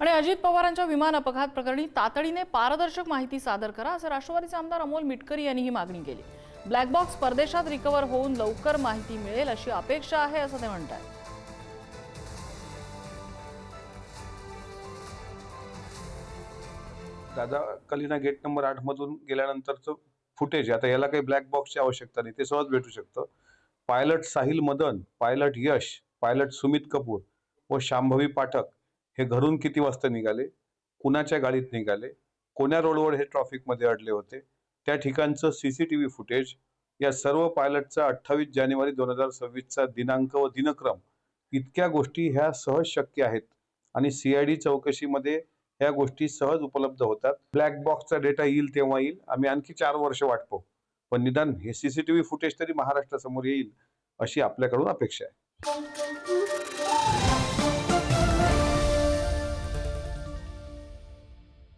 आणि अजित पवारांच्या विमान अपघात प्रकरणी तातडीने पारदर्शक माहिती सादर करा असं राष्ट्रवादीचे आमदार अमोल मिटकरी यांनी ही मागणी केली. ब्लॅक बॉक्स परदेशात रिकव्हर होऊन लवकर माहिती मिळेल अशी अपेक्षा आहे असं ते म्हणतात दादा कलिना गेट नंबर आठ मधून गेल्यानंतरचं फुटेज आता याला काही ब्लॅक बॉक्सची आवश्यकता नाही. ते सहज भेटू शकतं. Pilot Sahil Madan pilot Yash pilot Sumit Kapoor व शांभवी पाठक हे घरून किती वाजता निघाले? कुणाच्या गाडीत निघाले? कोण्या रोडवर हे ट्रॉफिकमध्ये अडले होते? त्या ठिकाणचं सीसीटीव्ही फुटेज या सर्व पायलटचा अठ्ठावीस जानेवारी दोन हजार सव्वीसचा दिनांक व दिनक्रम इतक्या गोष्टी ह्या सहज शक्य आहेत आणि सीआयडी चौकशीमध्ये ह्या गोष्टी सहज उपलब्ध होतात. ब्लॅक बॉक्सचा डेटा येईल तेव्हा येईल. आम्ही आणखी चार वर्ष वाटतो पण निदान हे सीसीटीव्ही फुटेज तरी महाराष्ट्रासमोर येईल अशी आपल्याकडून अपेक्षा आहे.